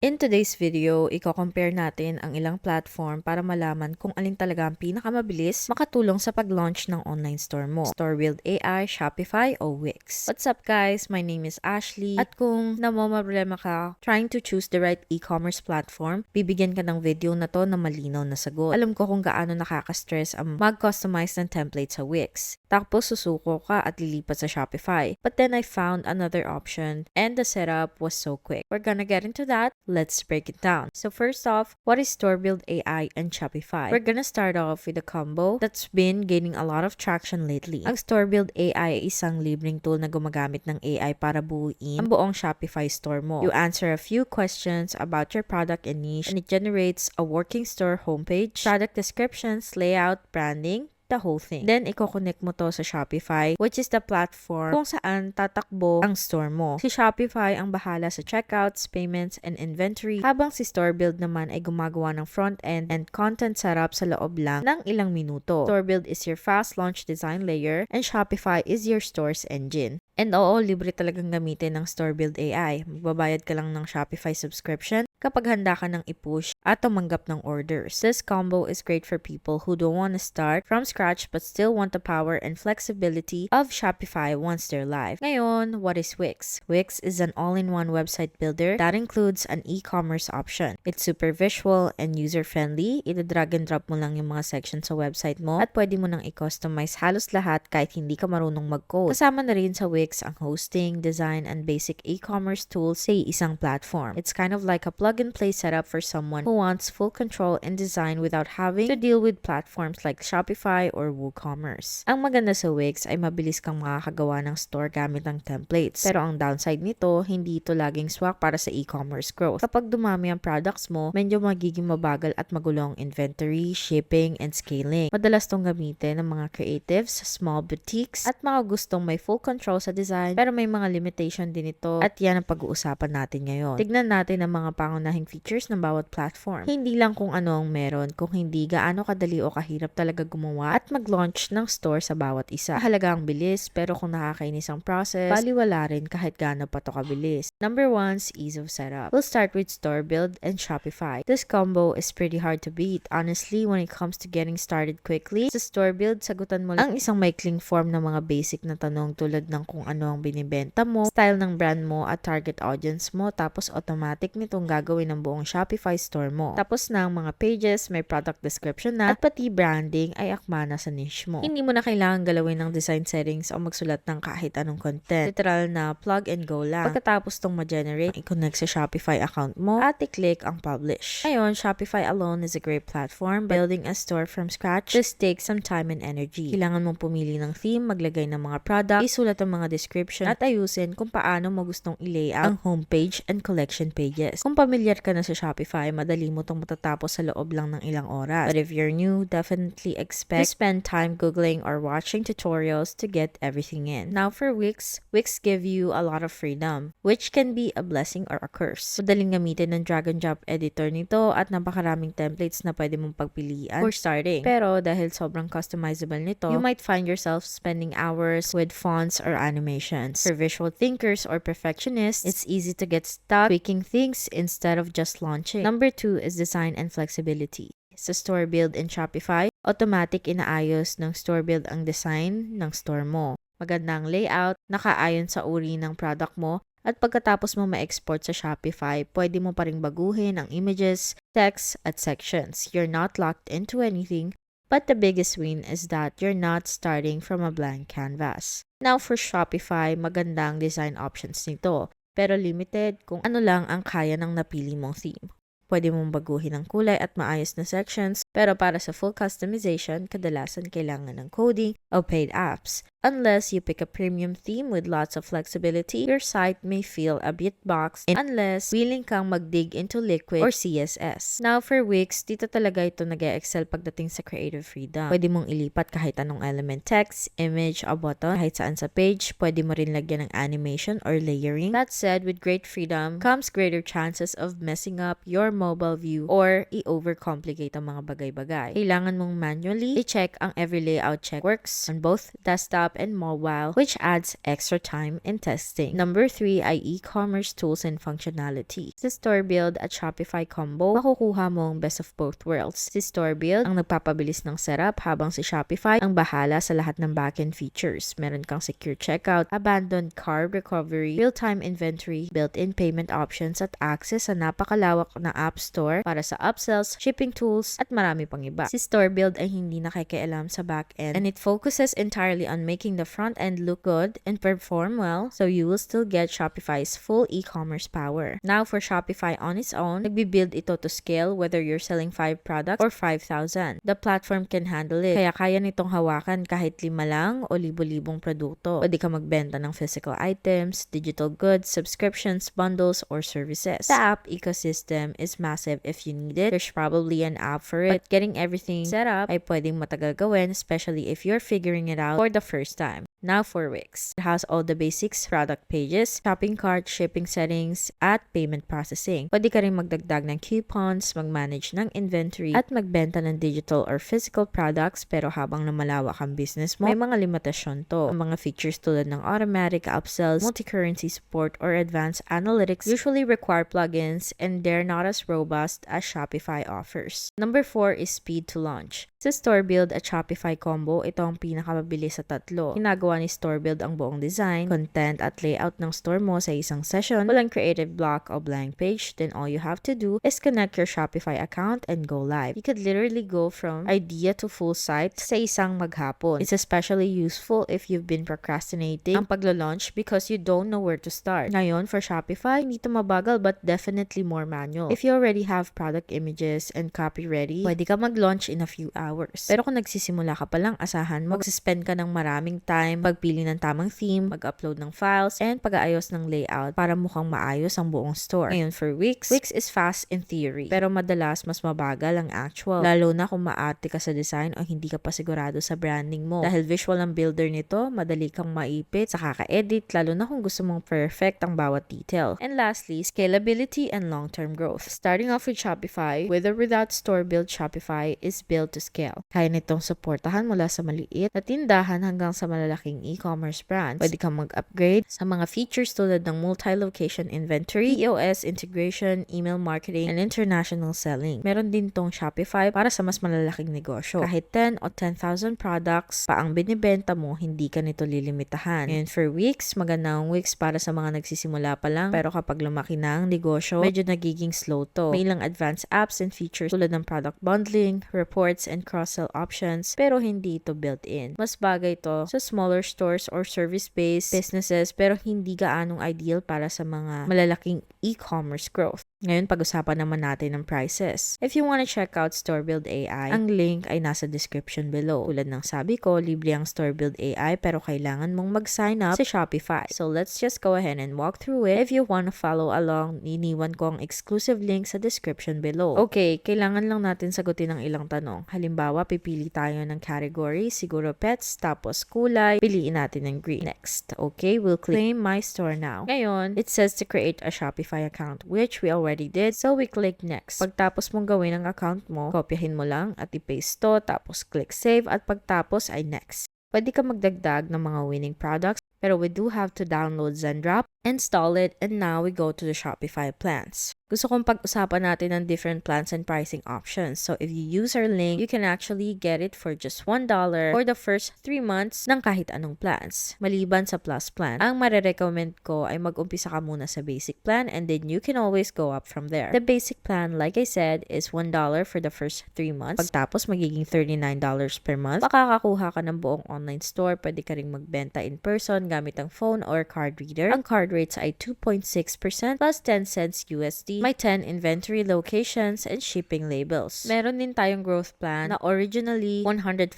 In today's video, i-compare natin ang ilang platform para malaman kung alin talaga ang pinakamabilis makatulong sa pag-launch ng online store mo. StoreBuild AI, Shopify, o Wix. What's up guys? My name is Ashley. At kung namomroblema ka trying to choose the right e-commerce platform, bibigyan ka ng video na to na malinaw na sagot. Alam ko kung gaano nakaka-stress ang mag-customize ng template sa Wix. Tapos susuko ka at lilipat sa Shopify. But then I found another option and the setup was so quick. We're gonna get into that. Let's break it down. So first off, what is StoreBuild AI and Shopify? We're gonna start off with a combo that's been gaining a lot of traction lately. Ang StoreBuild AI ay isang libreng tool na gumagamit ng AI para buuin ang buong Shopify store mo. You answer a few questions about your product and niche and it generates a working store homepage, product descriptions, layout, branding, the whole thing. Then, i-connect mo to sa Shopify, which is the platform kung saan tatakbo ang store mo. Si Shopify ang bahala sa checkouts, payments, and inventory, habang si StoreBuild naman ay gumagawa ng front-end and content setup sa loob lang ng ilang minuto. StoreBuild is your fast launch design layer, and Shopify is your store's engine. And oo, libre talagang gamitin ng StoreBuild AI. Magbabayad ka lang ng Shopify subscription kapag handa ka ng i-push at tumanggap ng orders. This combo is great for people who don't want to start from scratch but still want the power and flexibility of Shopify once they're live. Ngayon, what is Wix? Wix is an all-in-one website builder that includes an e-commerce option. It's super visual and user-friendly. Ida-drag and drop mo lang yung mga sections sa website mo at pwede mo nang i-customize halos lahat kahit hindi ka marunong mag-code. Kasama na rin sa Wix ang hosting, design, and basic e-commerce tools sa isang platform. It's kind of like a plug-and-play setup for someone who wants full control and design without having to deal with platforms like Shopify or WooCommerce. Ang maganda sa Wix ay mabilis kang makakagawa ng store gamit ng templates. Pero ang downside nito, hindi ito laging swak para sa e-commerce growth. Kapag dumami ang products mo, medyo magiging mabagal at magulong inventory, shipping, and scaling. Madalas tong gamitin ng mga creatives, small boutiques, at mga gustong may full control sa design pero may mga limitation din ito at yan ang pag-uusapan natin ngayon. Tignan natin ang mga pangunahing features ng bawat platform. Hindi lang kung ano ang meron, kung hindi gaano kadali o kahirap talaga gumawa at mag-launch ng store sa bawat isa. Halaga ang bilis pero kung nakakainis ang process, baliwala rin kahit gaano pa to kabilis. Number one is ease of setup. We'll start with store build and Shopify. This combo is pretty hard to beat. Honestly, when it comes to getting started quickly, sa store build, sagutan mo lang ang isang maikling form ng mga basic na tanong tulad ng kung ano ang binibenta mo, style ng brand mo at target audience mo, tapos automatic nitong gagawin ng buong Shopify store mo. Tapos na ang mga pages, may product description na, at pati branding ay akma na sa niche mo. Hindi mo na kailangan galawin ng design settings o magsulat ng kahit anong content. Literal na plug and go lang. Pagkatapos tong ma-generate, i-connect sa Shopify account mo at i-click ang publish. Ngayon, Shopify alone is a great platform. Building a store from scratch just takes some time and energy. Kailangan mong pumili ng theme, maglagay ng mga product, isulat ang mga description at ayusin kung paano mo gustong i-layout ang homepage and collection pages. Kung familiar ka na sa Shopify, madali mo itong matatapos sa loob lang ng ilang oras. But if you're new, definitely expect to spend time googling or watching tutorials to get everything in. Now for Wix, Wix give you a lot of freedom, which can be a blessing or a curse. Madaling gamitin ng drag and drop editor nito at napakaraming templates na pwede mong pagpilian for starting. Pero dahil sobrang customizable nito, you might find yourself spending hours with fonts or animations. For visual thinkers or perfectionists, it's easy to get stuck tweaking things instead of just launching. Number two is design and flexibility. Sa store build in Shopify, automatic inaayos ng store build ang design ng store mo. Maganda ang layout, nakaayon sa uri ng product mo, at pagkatapos mo ma-export sa Shopify, pwede mo pa ring baguhin ang images, text, at sections. You're not locked into anything, but the biggest win is that you're not starting from a blank canvas. Now for Shopify, magandang design options nito, pero limited kung ano lang ang kaya ng napili mong theme. Pwede mong baguhin ang kulay at maayos na sections, pero para sa full customization, kadalasan kailangan ng coding o paid apps. Unless you pick a premium theme with lots of flexibility, your site may feel a bit boxed unless willing kang mag-dig into Liquid or CSS. Now for Wix, dito talaga ito nag excel pagdating sa creative freedom. Pwede mong ilipat kahit anong element text, image, o button kahit saan sa page. Pwede mo rin lagyan ng animation or layering. That said, with great freedom comes greater chances of messing up your mobile view or i-overcomplicate ang mga bagay-bagay. Kailangan mong manually i-check ang every layout check works on both desktop and mobile which adds extra time in testing. Number 3 ay e-commerce tools and functionality. Sa Store Build at Shopify combo, makukuha mo ang best of both worlds. Si Store Build ang nagpapabilis ng setup habang si Shopify ang bahala sa lahat ng backend features. Meron kang secure checkout, abandoned cart recovery, real-time inventory, built-in payment options at access sa napakalawak na app store para sa upsells, shipping tools, at marami pang iba. Si Store Build ay hindi nakikialam sa backend and it focuses entirely on making the front end look good and perform well so you will still get Shopify's full e-commerce power. Now for Shopify on its own, nagbi-build ito to scale whether you're selling 5 products or 5,000. The platform can handle it. Kaya kaya nitong hawakan kahit lima lang o libo-libong produkto. Pwede ka magbenta ng physical items, digital goods, subscriptions, bundles, or services. The app ecosystem is massive if you need it. There's probably an app for it. But getting everything set up ay pwedeng matagal gawin, especially if you're figuring it out for the first time. Now for Wix. It has all the basics, product pages, shopping cart, shipping settings, at payment processing. Pwede ka rin magdagdag ng coupons, mag-manage ng inventory, at magbenta ng digital or physical products pero habang lumalawak ang business mo, may mga limitasyon to. Ang mga features tulad ng automatic upsells, multi-currency support, or advanced analytics usually require plugins and they're not as robust as Shopify offers. Number 4 is speed to launch. Sa Store Build at Shopify combo, ito ang pinakamabilis sa tatlo. Ginagawa ni Store ang buong design, content at layout ng store mo sa isang session. Walang creative block o blank page, then all you have to do is connect your Shopify account and go live. You could literally go from idea to full site sa isang maghapon. It's especially useful if you've been procrastinating ang paglo-launch because you don't know where to start. Ngayon, for Shopify, hindi to mabagal but definitely more manual. If you already have product images and copy ready, pwede ka mag-launch in a few hours. Pero kung nagsisimula ka pa lang, asahan mo, mag-spend ka ng maraming time, pagpili ng tamang theme, mag-upload ng files, and pag-aayos ng layout para mukhang maayos ang buong store. Ngayon for Wix, Wix is fast in theory, pero madalas mas mabagal ang actual, lalo na kung maarte ka sa design o hindi ka pa sigurado sa branding mo. Dahil visual ang builder nito, madali kang maipit sa kaka-edit, lalo na kung gusto mong perfect ang bawat detail. And lastly, scalability and long-term growth. Starting off with Shopify, with or without store build Shopify is built to scale. Kaya nitong suportahan mula sa maliit na tindahan hanggang sa malalaking e-commerce brands. Pwede kang mag-upgrade sa mga features tulad ng multi-location inventory, POS integration, email marketing, and international selling. Meron din tong Shopify para sa mas malalaking negosyo. Kahit 10 o 10,000 products pa ang binibenta mo, hindi ka nito lilimitahan. And for Wix, maganda ang Wix para sa mga nagsisimula pa lang. Pero kapag lumaki na ang negosyo, medyo nagiging slow to. May ilang advanced apps and features tulad ng product bundling, reports, and cross-sell options, pero hindi ito built-in. Mas bagay to sa smaller stores or service-based businesses pero hindi gaanong ideal para sa mga malalaking e-commerce growth. Ngayon, pag-usapan naman natin ng prices. If you wanna check out Store Build AI, ang link ay nasa description below. Tulad ng sabi ko, libre ang Store Build AI pero kailangan mong mag-sign up sa Shopify. So let's just go ahead and walk through it. If you wanna follow along, iniwan ko ang exclusive link sa description below. Okay, kailangan lang natin sagutin ang ilang tanong. Halimbawa, pipili tayo ng category, siguro pets, tapos kulay, piliin natin ng green. Next, okay, we'll claim my store now. Ngayon, it says to create a Shopify account, which we already did. So, we click next. Pagtapos mong gawin ang account mo, kopyahin mo lang at i-paste to, tapos click save at pagtapos ay next. Pwede ka magdagdag ng mga winning products, pero we do have to download Zendrop, install it, and now we go to the Shopify plans. Gusto kong pag-usapan natin ng different plans and pricing options. So if you use our link, you can actually get it for just $1 for the first 3 months ng kahit anong plans. Maliban sa plus plan, ang marerecommend ko ay mag-umpisa ka muna sa basic plan and then you can always go up from there. The basic plan, like I said, is $1 for the first 3 months. Pagtapos, magiging $39 per month. Makakakuha ka ng buong online store. Pwede ka ring magbenta in person gamit ang phone or card reader. Ang card rates ay 2.6% plus 10 cents USD may 10 inventory locations and shipping labels. Meron din tayong growth plan na originally $105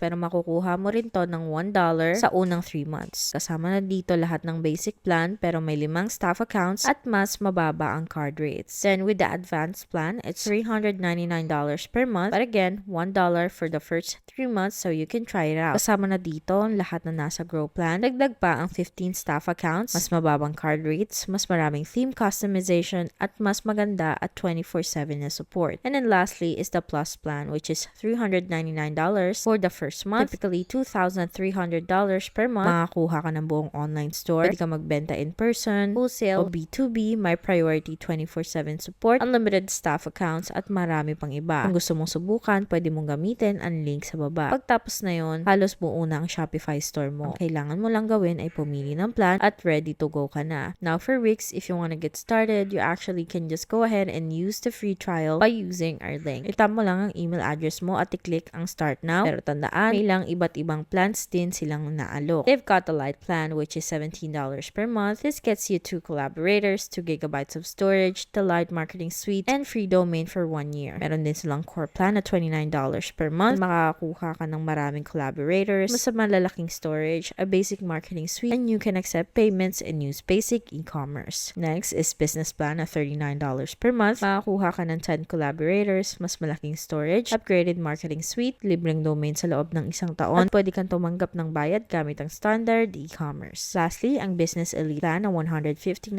pero makukuha mo rin to ng $1 sa unang 3 months. Kasama na dito lahat ng basic plan pero may limang staff accounts at mas mababa ang card rates. Then with the advanced plan, it's $399 per month but again, $1 for the first 3 months so you can try it out. Kasama na dito ang lahat na nasa grow plan. Dagdag pa ang 15 staff accounts, mas mas mababang card rates, mas maraming theme customization, at mas maganda at 24-7 na support. And then lastly is the Plus plan which is $399 for the first month. Typically, $2,300 per month. Makakuha ka ng buong online store. Pwede ka magbenta in person, wholesale, o B2B, my priority 24-7 support, unlimited staff accounts, at marami pang iba. Kung gusto mong subukan, pwede mong gamitin ang link sa baba. Pagtapos na yon, halos buo na ang Shopify store mo. Ang kailangan mo lang gawin ay pumili ng plan at ready to go ka na. Now for Wix, if you want to get started, you actually can just go ahead and use the free trial by using our link. Itap mo lang ang email address mo at i-click ang start now. Pero tandaan, may ilang iba't ibang plans din silang naalok. They've got the light plan which is $17 per month. This gets you two collaborators, 2 gigabytes of storage, the light marketing suite, and free domain for one year. Meron din silang core plan na $29 per month. Makakakuha ka ng maraming collaborators, mas malalaking storage, a basic marketing suite, and you can accept payments and use basic e-commerce. Next is business plan na $39 per month. Makakuha ka ng 10 collaborators, mas malaking storage, upgraded marketing suite, libreng domain sa loob ng isang taon, at pwede kang tumanggap ng bayad gamit ang standard e-commerce. Lastly, ang business elite plan na $159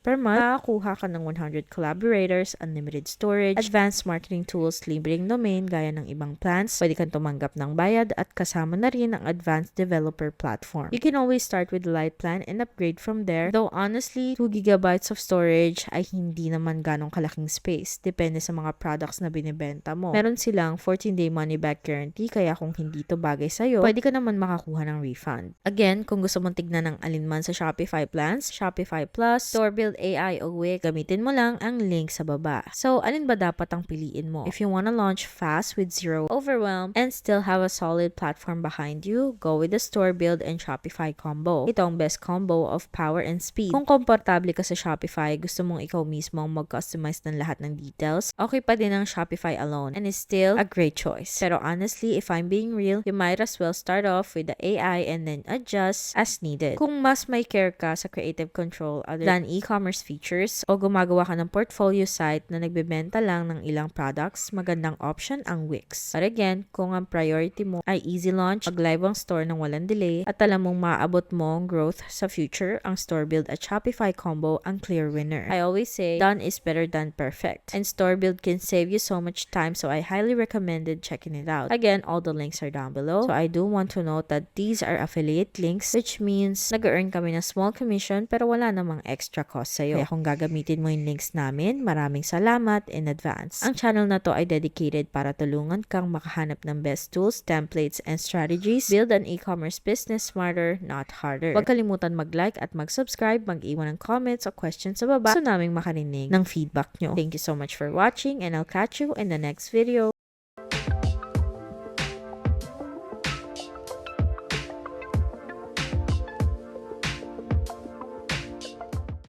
per month. Makakuha ka ng 100 collaborators, unlimited storage, advanced marketing tools, libreng domain gaya ng ibang plans. Pwede kang tumanggap ng bayad at kasama na rin ang advanced developer platform. You can always start with the light plan and upgrade from there. Though honestly, 2 gigabytes of storage ay hindi naman ganong kalaking space. Depende sa mga products na binibenta mo. Meron silang 14-day money-back guarantee kaya kung hindi to bagay sa'yo, pwede ka naman makakuha ng refund. Again, kung gusto mong tignan ng alinman sa Shopify plans, Shopify Plus, Store Build AI o Wix, gamitin mo lang ang link sa baba. So, alin ba dapat ang piliin mo? If you wanna launch fast with zero overwhelm and still have a solid platform behind you, go with the Store Build and Shopify combo. Ito ang best combo of power and speed. Kung komportable ka sa Shopify, gusto mong ikaw mismo ang mag-customize ng lahat ng details, okay pa din ang Shopify alone and is still a great choice. Pero honestly, if I'm being real, you might as well start off with the AI and then adjust as needed. Kung mas may care ka sa creative control other than e-commerce features o gumagawa ka ng portfolio site na nagbebenta lang ng ilang products, magandang option ang Wix. But again, kung ang priority mo ay easy launch, mag-live ang store ng walang delay, at alam mong maaabot mo ang growth sa future, ang Store Build at Shopify combo ang clear winner. I always say, done is better than perfect. And Store Build can save you so much time, so I highly recommended checking it out. Again, all the links are down below. So I do want to note that these are affiliate links, which means nag-earn kami ng small commission pero wala namang extra cost sa'yo. Kaya kung gagamitin mo yung links namin, maraming salamat in advance. Ang channel na to ay dedicated para tulungan kang makahanap ng best tools, templates, and strategies. Build an e-commerce business smarter, not harder. Huwag kalimutan mag-like at mag-subscribe, mag-iwan ng comments o questions sa baba so naming makarinig ng feedback nyo. Thank you so much for watching and I'll catch you in the next video.